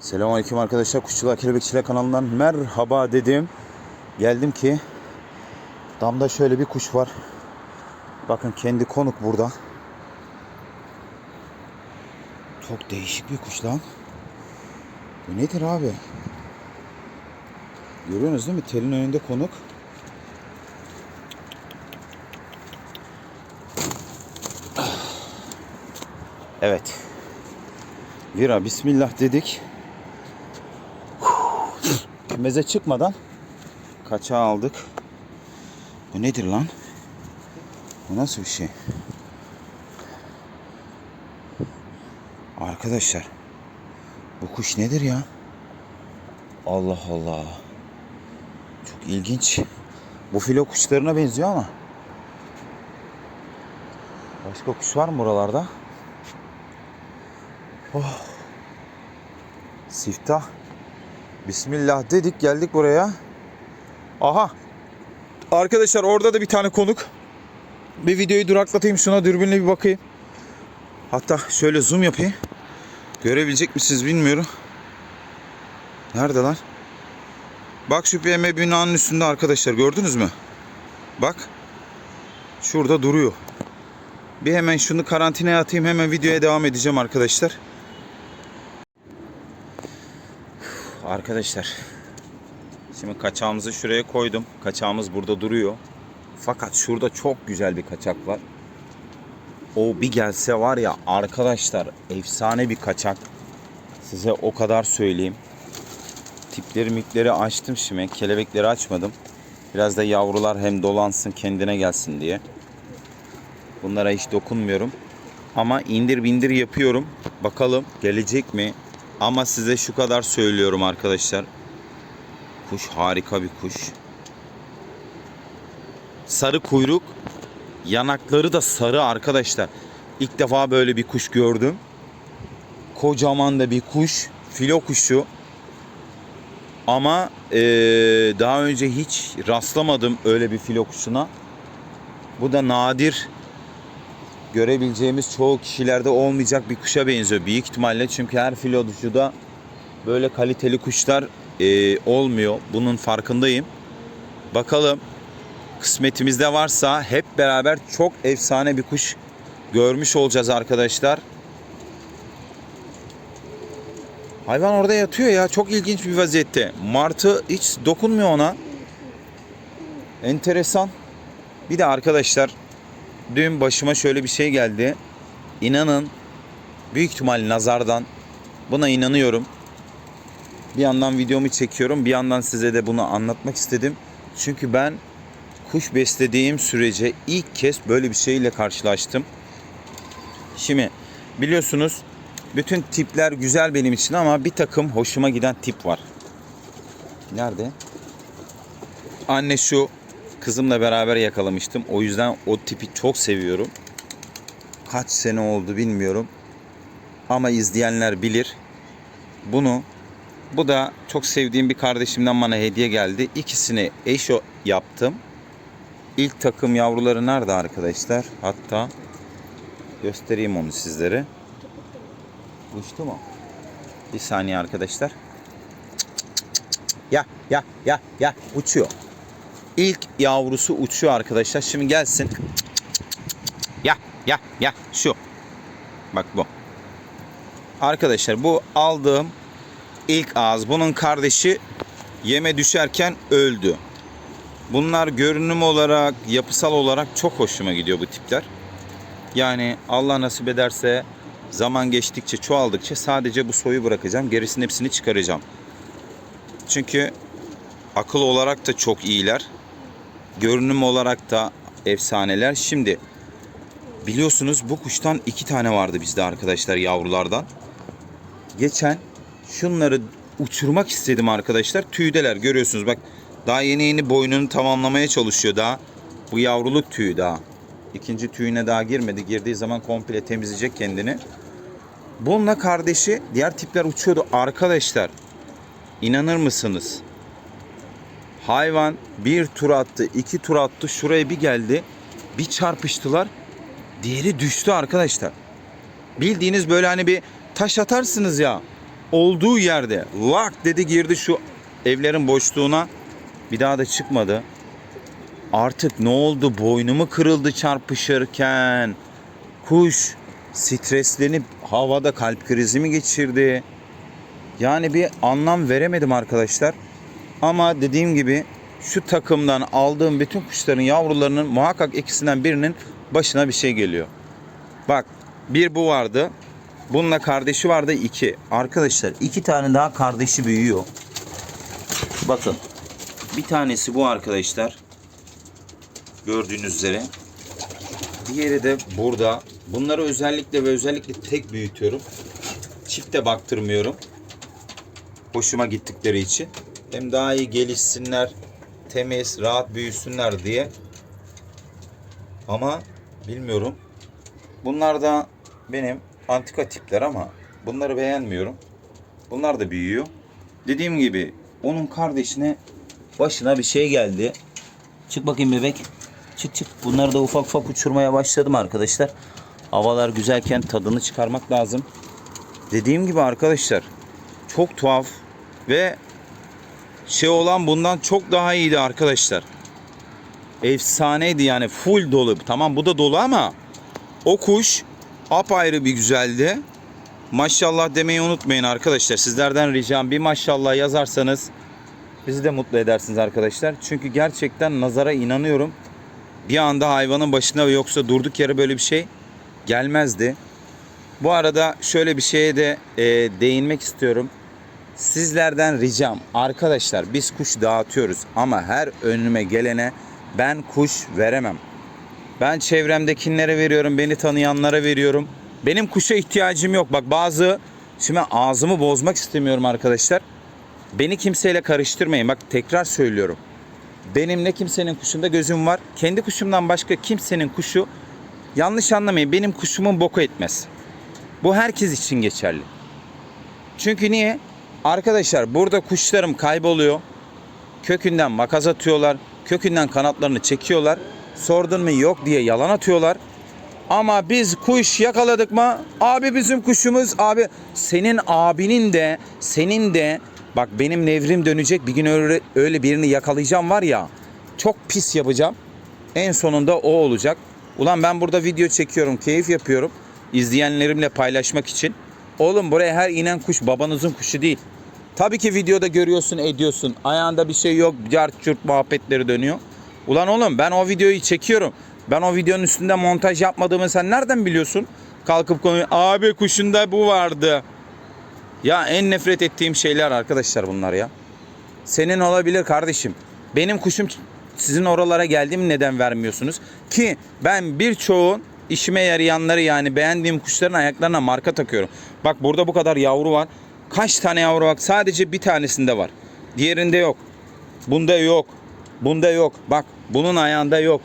Selamünaleyküm arkadaşlar. Kuşçular Kelebekçiler kanalından merhaba dedim. Geldim ki damda şöyle bir kuş var. Bakın kendi konuk burada. Çok değişik bir kuş lan. Bu nedir abi? Görüyorsunuz değil mi? Telin önünde konuk. Evet. Vira bismillah dedik. Meze çıkmadan kaçağı aldık. Bu nedir lan? Bu nasıl bir şey? Arkadaşlar bu kuş nedir ya? Allah Allah. Çok ilginç. Bu filo kuşlarına benziyor ama. Başka kuş var mı buralarda? Oh. Siftah. Bismillah dedik geldik buraya. Aha. Arkadaşlar orada da bir tane konuk. Bir videoyu duraklatayım şuna dürbünle bir bakayım. Hatta şöyle zoom yapayım. Görebilecek misiniz bilmiyorum. Nerede lan? Bak şu PM binanın üstünde arkadaşlar gördünüz mü? Bak. Şurada duruyor. Bir hemen şunu karantinaya atayım hemen videoya devam edeceğim arkadaşlar. Arkadaşlar şimdi kaçağımızı şuraya koydum. Kaçağımız burada duruyor. Fakat şurada çok güzel bir kaçak var. O bir gelse var ya arkadaşlar efsane bir kaçak. Size o kadar söyleyeyim. Tipleri mikleri açtım şimdi. Kelebekleri açmadım. Biraz da yavrular hem dolansın kendine gelsin diye. Bunlara hiç dokunmuyorum. Ama indir bindir yapıyorum. Bakalım gelecek mi? Ama size şu kadar söylüyorum arkadaşlar. Kuş harika bir kuş. Sarı kuyruk. Yanakları da sarı arkadaşlar. İlk defa böyle bir kuş gördüm. Kocaman da bir kuş. Filo kuşu. Ama eee, daha önce hiç rastlamadım öyle bir filo kuşuna. Bu da nadir görebileceğimiz çoğu kişilerde olmayacak bir kuşa benziyor büyük ihtimalle. Çünkü her filocuda böyle kaliteli kuşlar e, olmuyor. Bunun farkındayım. Bakalım kısmetimizde varsa hep beraber çok efsane bir kuş görmüş olacağız arkadaşlar. Hayvan orada yatıyor ya. Çok ilginç bir vaziyette. Martı hiç dokunmuyor ona. Enteresan. Bir de arkadaşlar dün başıma şöyle bir şey geldi. İnanın büyük ihtimal nazardan buna inanıyorum. Bir yandan videomu çekiyorum, bir yandan size de bunu anlatmak istedim. Çünkü ben kuş beslediğim sürece ilk kez böyle bir şeyle karşılaştım. Şimdi biliyorsunuz bütün tipler güzel benim için ama bir takım hoşuma giden tip var. Nerede? Anne şu kızımla beraber yakalamıştım. O yüzden o tipi çok seviyorum. Kaç sene oldu bilmiyorum. Ama izleyenler bilir. Bunu bu da çok sevdiğim bir kardeşimden bana hediye geldi. İkisini eşo yaptım. İlk takım yavruları nerede arkadaşlar? Hatta göstereyim onu sizlere. Uçtu mu? Bir saniye arkadaşlar. Ya ya ya ya uçuyor. İlk yavrusu uçuyor arkadaşlar. Şimdi gelsin. Ya ya ya şu. Bak bu. Arkadaşlar bu aldığım ilk ağız. Bunun kardeşi yeme düşerken öldü. Bunlar görünüm olarak, yapısal olarak çok hoşuma gidiyor bu tipler. Yani Allah nasip ederse zaman geçtikçe, çoğaldıkça sadece bu soyu bırakacağım. Gerisinin hepsini çıkaracağım. Çünkü akıl olarak da çok iyiler. Görünüm olarak da efsaneler. Şimdi biliyorsunuz bu kuştan iki tane vardı bizde arkadaşlar yavrulardan. Geçen şunları uçurmak istedim arkadaşlar. Tüydeler görüyorsunuz bak daha yeni yeni boynunu tamamlamaya çalışıyor daha. Bu yavruluk tüyü daha. İkinci tüyüne daha girmedi. Girdiği zaman komple temizleyecek kendini. Bununla kardeşi diğer tipler uçuyordu. Arkadaşlar inanır mısınız? Hayvan bir tur attı, iki tur attı. Şuraya bir geldi. Bir çarpıştılar. Diğeri düştü arkadaşlar. Bildiğiniz böyle hani bir taş atarsınız ya. olduğu yerde lak dedi girdi şu evlerin boşluğuna. Bir daha da çıkmadı. Artık ne oldu? Boynumu kırıldı çarpışırken. Kuş streslenip havada kalp krizi mi geçirdi? Yani bir anlam veremedim arkadaşlar. Ama dediğim gibi şu takımdan aldığım bütün kuşların yavrularının muhakkak ikisinden birinin başına bir şey geliyor. Bak bir bu vardı. Bununla kardeşi vardı iki. Arkadaşlar iki tane daha kardeşi büyüyor. Bakın. Bir tanesi bu arkadaşlar. Gördüğünüz üzere. Diğeri de burada. Bunları özellikle ve özellikle tek büyütüyorum. Çifte baktırmıyorum. Hoşuma gittikleri için. Hem daha iyi gelişsinler, temiz, rahat büyüsünler diye. Ama bilmiyorum. Bunlar da benim antika tipler ama bunları beğenmiyorum. Bunlar da büyüyor. Dediğim gibi onun kardeşine başına bir şey geldi. Çık bakayım bebek. Çık çık. Bunları da ufak ufak uçurmaya başladım arkadaşlar. Havalar güzelken tadını çıkarmak lazım. Dediğim gibi arkadaşlar çok tuhaf ve şey olan bundan çok daha iyiydi arkadaşlar. Efsaneydi yani full dolu. Tamam bu da dolu ama o kuş apayrı bir güzeldi. Maşallah demeyi unutmayın arkadaşlar. Sizlerden ricam bir maşallah yazarsanız bizi de mutlu edersiniz arkadaşlar. Çünkü gerçekten nazara inanıyorum. Bir anda hayvanın başına yoksa durduk yere böyle bir şey gelmezdi. Bu arada şöyle bir şeye de e, değinmek istiyorum. Sizlerden ricam arkadaşlar biz kuş dağıtıyoruz ama her önüme gelene ben kuş veremem. Ben çevremdekilere veriyorum, beni tanıyanlara veriyorum. Benim kuşa ihtiyacım yok. Bak bazı şimdi ağzımı bozmak istemiyorum arkadaşlar. Beni kimseyle karıştırmayın. Bak tekrar söylüyorum. Benim ne kimsenin kuşunda gözüm var. Kendi kuşumdan başka kimsenin kuşu yanlış anlamayın. Benim kuşumun boku etmez. Bu herkes için geçerli. Çünkü niye? Arkadaşlar burada kuşlarım kayboluyor. Kökünden makas atıyorlar. Kökünden kanatlarını çekiyorlar. Sordun mu yok diye yalan atıyorlar. Ama biz kuş yakaladık mı? Abi bizim kuşumuz abi. Senin abinin de senin de bak benim nevrim dönecek bir gün öyle, öyle birini yakalayacağım var ya. Çok pis yapacağım. En sonunda o olacak. Ulan ben burada video çekiyorum, keyif yapıyorum. izleyenlerimle paylaşmak için. Oğlum buraya her inen kuş babanızın kuşu değil. Tabii ki videoda görüyorsun, ediyorsun. Ayağında bir şey yok, cart çurt muhabbetleri dönüyor. Ulan oğlum ben o videoyu çekiyorum. Ben o videonun üstünde montaj yapmadığımı sen nereden biliyorsun? Kalkıp konuyu abi kuşunda bu vardı. Ya en nefret ettiğim şeyler arkadaşlar bunlar ya. Senin olabilir kardeşim. Benim kuşum sizin oralara geldi mi neden vermiyorsunuz? Ki ben birçoğun işime yarayanları yani beğendiğim kuşların ayaklarına marka takıyorum. Bak burada bu kadar yavru var. Kaç tane yavru bak sadece bir tanesinde var. Diğerinde yok. Bunda yok. Bunda yok. Bak bunun ayağında yok.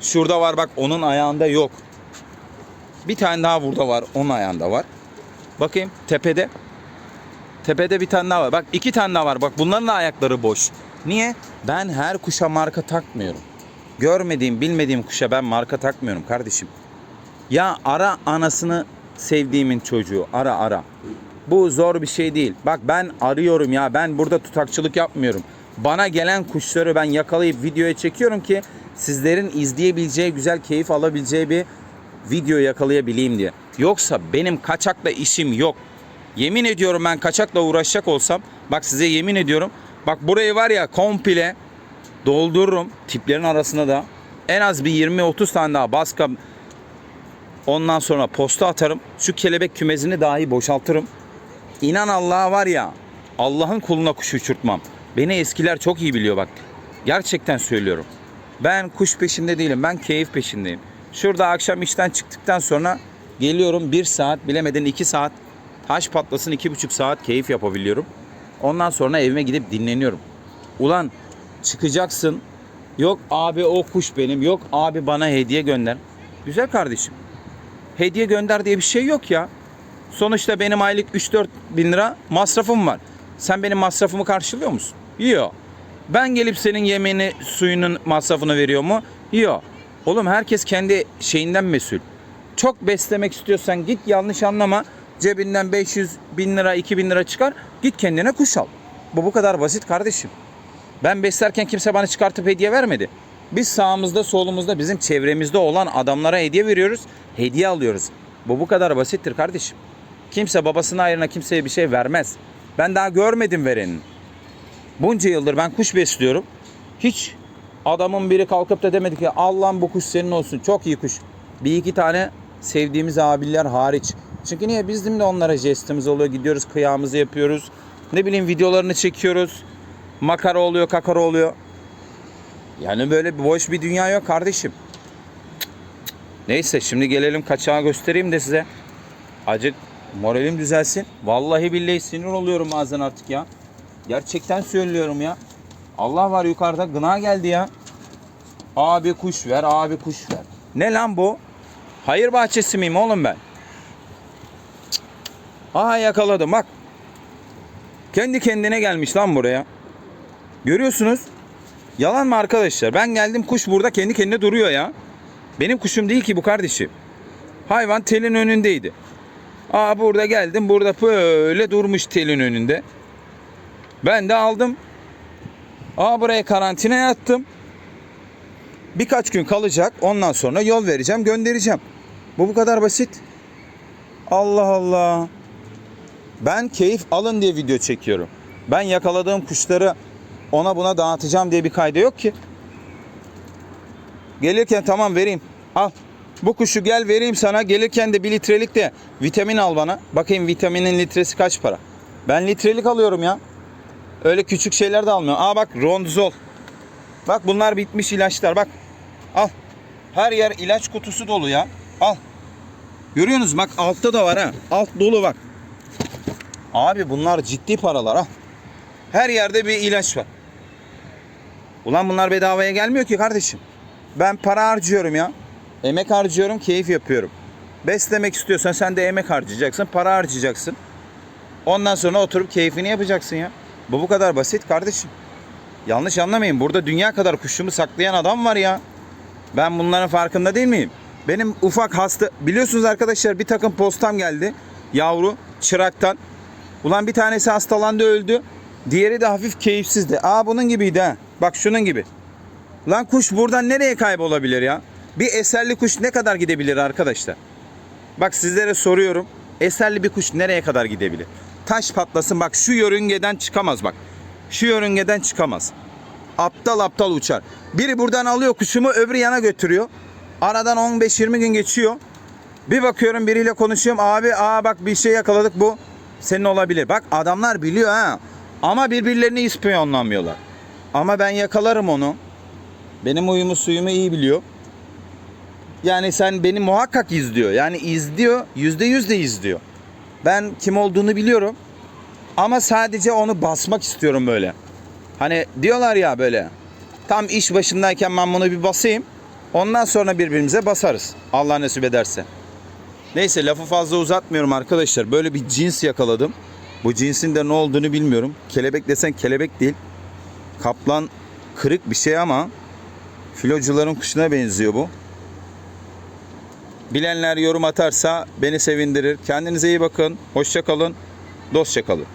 Şurada var bak onun ayağında yok. Bir tane daha burada var. Onun ayağında var. Bakayım tepede. Tepede bir tane daha var. Bak iki tane daha var. Bak bunların da ayakları boş. Niye? Ben her kuşa marka takmıyorum. Görmediğim, bilmediğim kuşa ben marka takmıyorum kardeşim. Ya ara anasını sevdiğimin çocuğu. Ara ara. Bu zor bir şey değil. Bak ben arıyorum ya. Ben burada tutakçılık yapmıyorum. Bana gelen kuşları ben yakalayıp videoya çekiyorum ki sizlerin izleyebileceği, güzel keyif alabileceği bir video yakalayabileyim diye. Yoksa benim kaçakla işim yok. Yemin ediyorum ben kaçakla uğraşacak olsam bak size yemin ediyorum bak burayı var ya komple doldururum tiplerin arasına da en az bir 20-30 tane daha baska ondan sonra posta atarım. Şu kelebek kümesini dahi boşaltırım. İnan Allah'a var ya Allah'ın kuluna kuş uçurtmam. Beni eskiler çok iyi biliyor bak. Gerçekten söylüyorum. Ben kuş peşinde değilim. Ben keyif peşindeyim. Şurada akşam işten çıktıktan sonra geliyorum bir saat bilemedin iki saat. Taş patlasın iki buçuk saat keyif yapabiliyorum. Ondan sonra evime gidip dinleniyorum. Ulan çıkacaksın. Yok abi o kuş benim. Yok abi bana hediye gönder. Güzel kardeşim. Hediye gönder diye bir şey yok ya. Sonuçta benim aylık 3-4 bin lira masrafım var. Sen benim masrafımı karşılıyor musun? Yok. Ben gelip senin yemeğini, suyunun masrafını veriyor mu? Yok. Oğlum herkes kendi şeyinden mesul. Çok beslemek istiyorsan git yanlış anlama. Cebinden 500 bin lira 2000 lira çıkar. Git kendine kuş al. Bu bu kadar basit kardeşim. Ben beslerken kimse bana çıkartıp hediye vermedi. Biz sağımızda solumuzda bizim çevremizde olan adamlara hediye veriyoruz. Hediye alıyoruz. Bu bu kadar basittir kardeşim. Kimse babasının ayrına kimseye bir şey vermez. Ben daha görmedim verenin. Bunca yıldır ben kuş besliyorum. Hiç adamın biri kalkıp da demedi ki Allah'ım bu kuş senin olsun. Çok iyi kuş. Bir iki tane sevdiğimiz abiler hariç. Çünkü niye bizim de onlara jestimiz oluyor. Gidiyoruz kıyağımızı yapıyoruz. Ne bileyim videolarını çekiyoruz. Makara oluyor, kakara oluyor. Yani böyle boş bir dünya yok kardeşim. Neyse şimdi gelelim kaçağı göstereyim de size. Acık moralim düzelsin. Vallahi billahi sinir oluyorum bazen artık ya. Gerçekten söylüyorum ya. Allah var yukarıda gına geldi ya. Abi kuş ver, abi kuş ver. Ne lan bu? Hayır bahçesi miyim oğlum ben? Aha yakaladım bak. Kendi kendine gelmiş lan buraya. Görüyorsunuz. Yalan mı arkadaşlar? Ben geldim kuş burada kendi kendine duruyor ya. Benim kuşum değil ki bu kardeşim. Hayvan telin önündeydi. Aa burada geldim. Burada böyle durmuş telin önünde. Ben de aldım. Aa buraya karantinaya attım. Birkaç gün kalacak. Ondan sonra yol vereceğim, göndereceğim. Bu bu kadar basit. Allah Allah. Ben keyif alın diye video çekiyorum. Ben yakaladığım kuşları ona buna dağıtacağım diye bir kayda yok ki. Gelirken tamam vereyim. Al. Bu kuşu gel vereyim sana. Gelirken de bir litrelik de vitamin al bana. Bakayım vitaminin litresi kaç para. Ben litrelik alıyorum ya. Öyle küçük şeyler de almıyorum. Aa bak ronzol. Bak bunlar bitmiş ilaçlar bak. Al. Her yer ilaç kutusu dolu ya. Al. Görüyorsunuz bak altta da var ha. Alt dolu bak. Abi bunlar ciddi paralar ha. Her yerde bir ilaç var. Ulan bunlar bedavaya gelmiyor ki kardeşim. Ben para harcıyorum ya. Emek harcıyorum, keyif yapıyorum. Beslemek istiyorsan sen de emek harcayacaksın, para harcayacaksın. Ondan sonra oturup keyfini yapacaksın ya. Bu bu kadar basit kardeşim. Yanlış anlamayın. Burada dünya kadar kuşumu saklayan adam var ya. Ben bunların farkında değil miyim? Benim ufak hasta... Biliyorsunuz arkadaşlar bir takım postam geldi. Yavru çıraktan. Ulan bir tanesi hastalandı öldü. Diğeri de hafif keyifsizdi. Aa bunun gibiydi ha. Bak şunun gibi. Lan kuş buradan nereye kaybolabilir ya? Bir eserli kuş ne kadar gidebilir arkadaşlar? Bak sizlere soruyorum. Eserli bir kuş nereye kadar gidebilir? Taş patlasın bak şu yörüngeden çıkamaz bak. Şu yörüngeden çıkamaz. Aptal aptal uçar. Biri buradan alıyor kuşumu öbürü yana götürüyor. Aradan 15-20 gün geçiyor. Bir bakıyorum biriyle konuşuyorum. Abi aa bak bir şey yakaladık bu. Senin olabilir. Bak adamlar biliyor ha. Ama birbirlerini ispiyonlamıyorlar. Ama ben yakalarım onu. Benim uyumu suyumu iyi biliyor. Yani sen beni muhakkak izliyor. Yani izliyor. Yüzde yüz de izliyor. Ben kim olduğunu biliyorum. Ama sadece onu basmak istiyorum böyle. Hani diyorlar ya böyle. Tam iş başındayken ben bunu bir basayım. Ondan sonra birbirimize basarız. Allah nasip ederse. Neyse lafı fazla uzatmıyorum arkadaşlar. Böyle bir cins yakaladım. Bu cinsin de ne olduğunu bilmiyorum. Kelebek desen kelebek değil. Kaplan kırık bir şey ama filocuların kuşuna benziyor bu. Bilenler yorum atarsa beni sevindirir. Kendinize iyi bakın. Hoşça kalın. Dostça kalın.